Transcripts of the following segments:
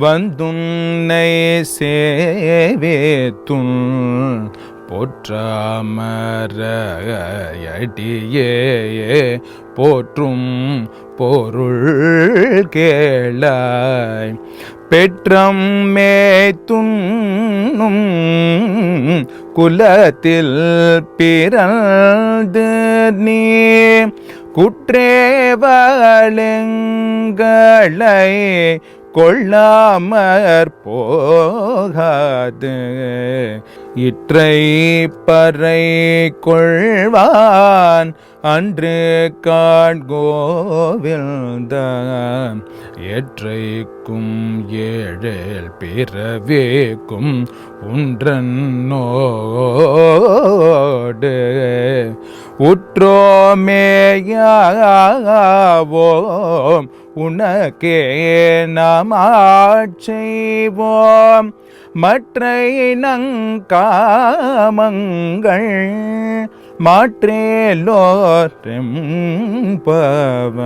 வந்துன்னை சேவேத்துன் பொற்றாமரையடியே போற்றும் பொருள் கேளாய். பெற்றம் மேத்துண்ணும் குலத்தில் பிறந்து நீ குற்றேவலங்களை கொள்ளாமற் போகாது. இற்றை பறை கொள்வான் அன்று காண்கோவில்தான் ஏற்றைக்கும் ஏழில் பிறவேக்கும் உன்றன்னோடு உற்றோமேயாவோம் உனக்கே நாம் ஆட்செய்வோம் மற்ற நங்காமங்கள் மாற்றேலோரும் பவ.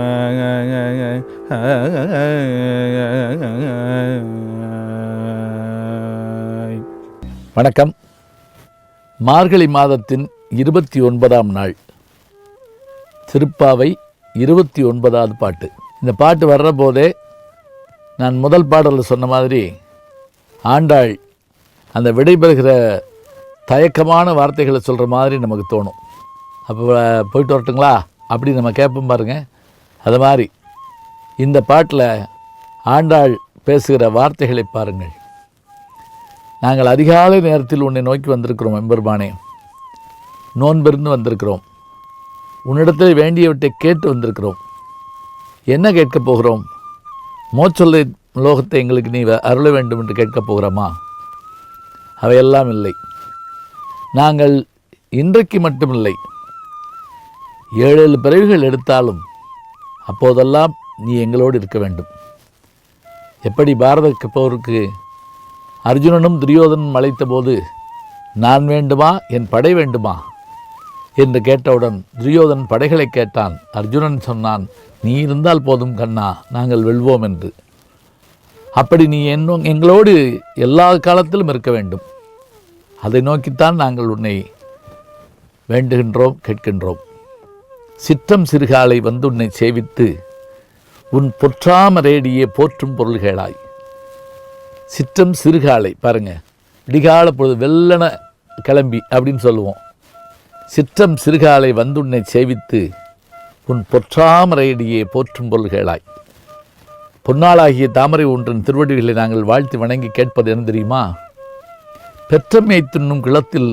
வணக்கம். மார்கழி மாதத்தின் இருபத்தி ஒன்பதாம் நாள். திருப்பாவை இருபத்தி ஒன்பதாவது பாட்டு. இந்த பாட்டு வர்ற போதே நான் முதல் பாடலில் சொன்ன மாதிரி ஆண்டாள் அந்த விடைபெறுகிற தயக்கமான வார்த்தைகளை சொல்கிற மாதிரி நமக்கு தோணும். அப்போ போயிட்டு வரட்டுங்களா? அப்படி நம்ம கேட்போம் பாருங்கள் அது மாதிரி இந்த பாட்டில் ஆண்டாள் பேசுகிற வார்த்தைகளை பாருங்கள். நாங்கள் அதிகாலை நேரத்தில் உன்னை நோக்கி வந்திருக்கிறோம் எம்பெருமானே. நோன்பிருந்து வந்திருக்கிறோம். உன்னிடத்தில் வேண்டியவற்றை கேட்டு வந்திருக்கிறோம். என்ன கேட்கப் போகிறோம்? மோச்சொல்லை லோகத்தை எங்களுக்கு நீ வ- அருள வேண்டும் என்று கேட்கப் போகிறோமா? அவையெல்லாம் இல்லை. நாங்கள் இன்றைக்கு மட்டுமில்லை. ஏழு ஏழு பிறவிகள் எடுத்தாலும் அப்போதெல்லாம் நீ எங்களோடு இருக்க வேண்டும். எப்படி பாரத போருக்கு அர்ஜுனனும் துரியோதனும் அழைத்தபோது நான் வேண்டுமா? என் படை வேண்டுமா? என்று கேட்டவுடன் துரியோதன் படைகளை கேட்டான். அர்ஜுனன் சொன்னான் நீ இருந்தால் போதும் கண்ணா நாங்கள் வெல்வோம் என்று. அப்படி நீ என்னும் எங்களோடு எல்லா காலத்திலும் இருக்க வேண்டும். அதை நோக்கித்தான் நாங்கள் உன்னை வேண்டுகின்றோம் கேட்கின்றோம். சிற்றம் சிறுகாலை வந்து உன்னை சேவித்து உன் பொற்றாமரேடியே போற்றும் பொருள்களாய். சிற்றம் சிறுகாலை பாருங்கள் விடிகால பொழுது வெள்ளன கிளம்பி அப்படின்னு சொல்லுவோம். சிற்றம் சிறுகாலை வந்து உன்னை சேவித்து உன் பொற்றாமரையடியே போற்றும் பொருள்களாய். பொன்னாளாகிய தாமரை ஒன்றின் திருவடிகளை நாங்கள் வாழ்த்தி வணங்கி கேட்பது என்ன தெரியுமா? பெற்றமை தின்னும் கிளத்தில்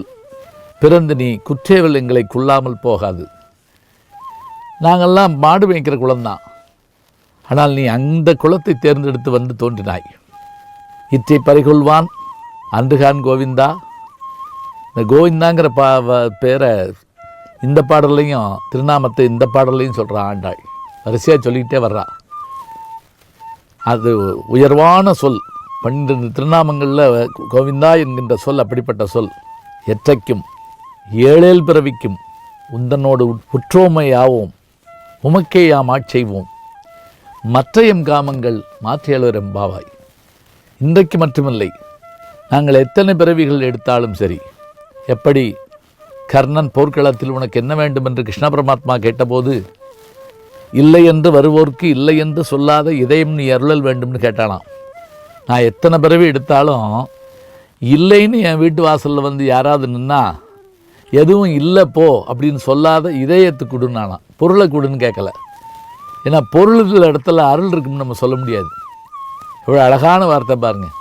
பிறந்து நீ குற்றேவல் எங்களை கொள்ளாமல் போகாது. நாங்கள்லாம் மாடு மேய்க்கிற குளம்தான். ஆனால் நீ அந்த குளத்தை தேர்ந்தெடுத்து வந்து தோன்றினாய். இற்றை பறிகொள்வான் அன்றுகான் கோவிந்தா. இந்த கோவிந்தாங்கிற பா பேரை இந்த பாடல்லையும் திருநாமத்தை இந்த பாடல்லையும் சொல்கிறான் ஆண்டாள். வரிசையாக சொல்லிக்கிட்டே வர்றா. அது உயர்வான சொல். பன்னிரண்டு திருநாமங்களில் கோவிந்தா என்கின்ற சொல் அப்படிப்பட்ட சொல். எற்றைக்கும் ஏழேல் பிறவிக்கும் உந்தனோடு உற்றோமையாவோம். உமக்கே யாம் ஆட்செய்வோம் மற்ற எம் காமங்கள் மாற்றியலுவரம் பாவாய். இன்றைக்கு மட்டுமில்லை நாங்கள் எத்தனை பிறவிகள் எடுத்தாலும் சரி. எப்படி கர்ணன் போர்க்களத்தில் உனக்கு என்ன வேண்டும் என்று கிருஷ்ண பரமாத்மா கேட்டபோது இல்லை என்று வருவோர்க்கு இல்லை என்று சொல்லாத இதயம் நீ அருளல் வேண்டும்னு கேட்டானாம். நான் எத்தனை பிறவி எடுத்தாலும் இல்லைன்னு என் வீட்டு வாசலில் வந்து யாராவது நின்னா எதுவும் இல்லை போ அப்படின்னு சொல்லாத இதயத்தை கொடுனானாம் பொருளை கொடுன்னு கேட்கல ஏன்னா பொருள் இருக்கிற இடத்துல அருள் இருக்குன்னு நம்ம சொல்ல முடியாது. இவ்வளோ அழகான வார்த்தை பாருங்கள்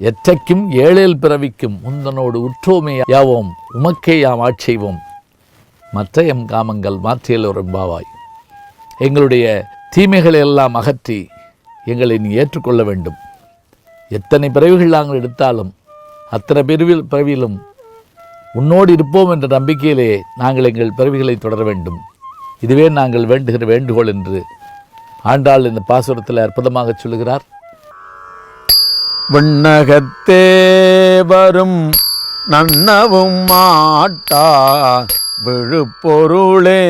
எற்றைக்கும் ஏழேல் பிறவிக்கும் உந்தனோடு உற்றோமே யாவோம் உமக்கே யாம் ஆட்செய்வோம் மற்ற எம் காமங்கள் மாற்றியல் ஒரு பாவாய். எங்களுடைய தீமைகளை எல்லாம் அகற்றி எங்களை நீ ஏற்றுக்கொள்ள வேண்டும். எத்தனை பிறவிகள் நாங்கள் எடுத்தாலும் அத்தனை பிரிவில் பிறவியிலும் உன்னோடு இருப்போம் என்ற நம்பிக்கையிலே நாங்கள் எங்கள் பிறவிகளை தொடர வேண்டும். இதுவே நாங்கள் வேண்டுகிற வேண்டுகோள் என்று ஆண்டாள் இந்த பாசுரத்தில் அற்புதமாக சொல்லுகிறார். விண்ணகத்தே வரும் நன்னவும் மாட்டா விழுப்பொருளே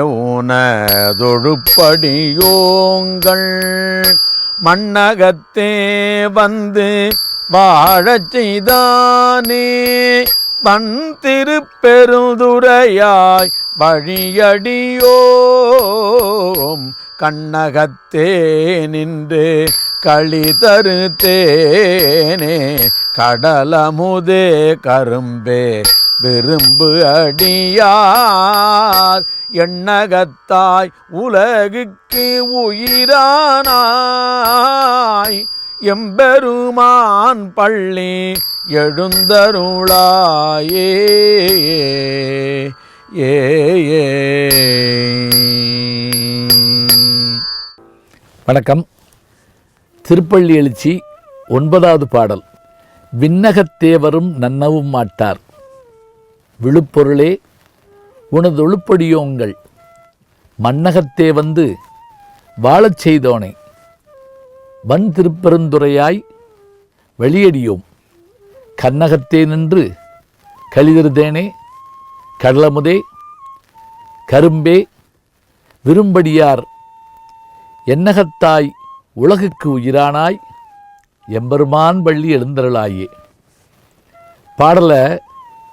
உனதொழுப்படியோங்கள். மண்ணகத்தே வந்து வாழச் செய்தானே. வன் திருப்பெருந்துரையாய் வழியடியோம். கண்ணகத்தே நின்று களி தருத்தேனே. கடலமுதே கரும்பே விரும்பு அடியார். எண்ணகத்தாய் உலகுக்கு உயிரானாய். எம்பெருமான் பள்ளி எழுந்தருளாயே. ஏ ஏ. வணக்கம். திருப்பள்ளி எழுச்சி ஒன்பதாவது பாடல். விண்ணகத்தேவரும் நன்னவும் மாட்டார். விழுப்பொருளே உனது ஒழுப்படியோங்கள் மன்னகத்தே வந்து வாழச் செய்தோனே வன் திருப்பெருந்துரையாய் வெளியடியோம் கண்ணகத்தே நின்று கலிதிருதேனே கடலமுதே கரும்பே விரும்படியார். என்னகத்தாய் உலகுக்கு உயிரானாய் எம்பெருமான் பள்ளி எழுந்தருளாயே. பாடலை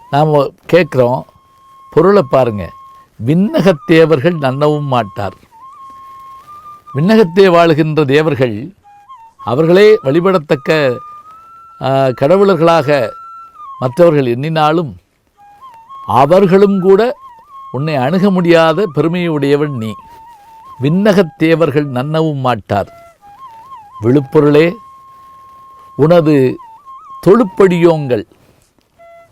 நாம் கேட்குறோம். பொருளை பாருங்க. விண்ணகத்தேவர்கள் நன்னவும் மாட்டார். விண்ணகத்தே வாழுகின்ற தேவர்கள் அவர்களே வழிபடத்தக்க கடவுளர்களாக மற்றவர்கள் எண்ணினாலும் அவர்களும் கூட உன்னை அணுக முடியாத பெருமையுடையவன் நீ. விண்ணகத்தேவர்கள் நன்னவும் மாட்டார். விழுப்பொருளே உனது தொழுப்படியோங்கள்.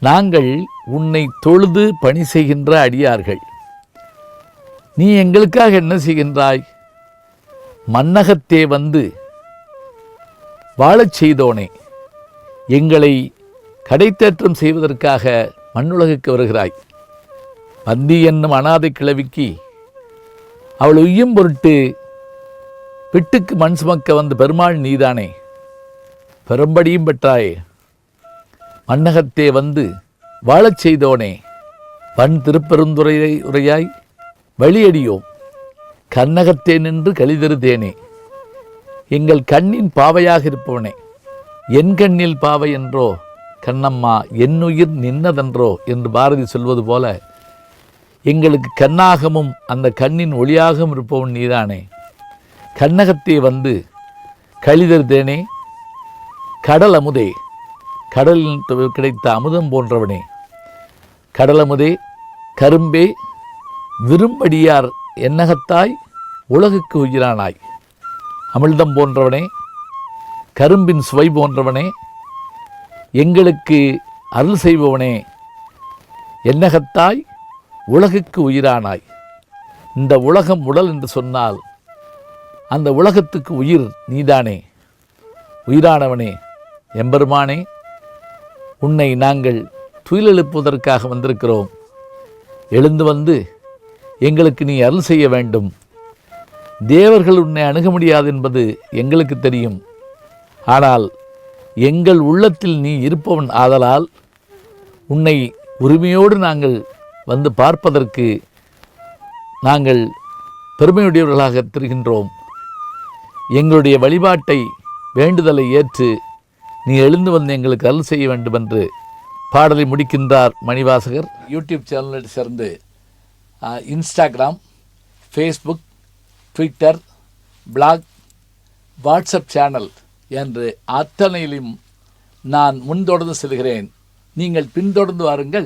நாங்கள் உன்னை தொழுது பணி செய்கின்ற அடியார்கள். நீ எங்களுக்காக என்ன செய்கின்றாய்? மன்னகத்தே வந்து வாழச் செய்தோனே எங்களை கடைத்தேற்றம் செய்வதற்காக மண்ணுலகுக்கு வருகிறாய். வந்தி என்னும் அனாதை கிழவிக்கு அவள் உய்யும் பொருட்டு விட்டுக்கு மண் சுமக்க வந்த பெருமாள் நீதானே. பெரும்படியும் பெற்றாயே. மன்னகத்தே வந்து வாழச் செய்தோனே. வன் திருப்பெருந்துரையை உரையாய் வழியடியோம். கண்ணகத்தே நின்று கழிதருதேனே. எங்கள் கண்ணின் பாவையாக இருப்பவனே. என் கண்ணில் பாவை என்றோ கண்ணம்மா என்னுயிர் நின்னதென்றோ என்று பாரதி சொல்வது போல எங்களுக்கு கண்ணாகமும் அந்த கண்ணின் ஒளியாகவும் இருப்பவன் நீதானே. கண்ணகத்தே வந்து கழிதருதேனே. கடல் அமுதே. கடலில் கிடைத்த அமுதம் போன்றவனே. கடலமுதே கரும்பே விரும்படியார் என்னகத்தாய் உலகுக்கு உயிரானாய். அமிழ்தம் போன்றவனே கரும்பின் சுவை போன்றவனே எங்களுக்கு அருள் செய்பவனே என்னகத்தாய் உலகுக்கு உயிரானாய். இந்த உலகம் உடல் என்று சொன்னால் அந்த உலகத்துக்கு உயிர் நீதானே. உயிரானவனே எம்பெருமானே உன்னை நாங்கள் துயிலெழுப்புவதற்காக வந்திருக்கிறோம். எழுந்து வந்து எங்களுக்கு நீ அருள் செய்ய வேண்டும். தேவர்கள் உன்னை அணுக முடியாது என்பது எங்களுக்கு தெரியும். ஆனால் எங்கள் உள்ளத்தில் நீ இருப்பவன் ஆதலால் உன்னை உரிமையோடு நாங்கள் வந்து பார்ப்பதற்கு நாங்கள் பெருமையுடையவர்களாக திருகின்றோம். எங்களுடைய வழிபாட்டை வேண்டுதலை ஏற்று நீ எழுந்து வந்து எங்களுக்கு அருள் செய்ய வேண்டும் என்று பாடலை முடிக்கின்றார் மணிவாசகர். யூடியூப் சேனலில் சேர்ந்து Instagram Facebook Twitter blog WhatsApp channel என்று அத்தனையிலும் நான் முன்தொடர்ந்து செல்கிறேன். நீங்கள் பின்தொடர்ந்து வாருங்கள்.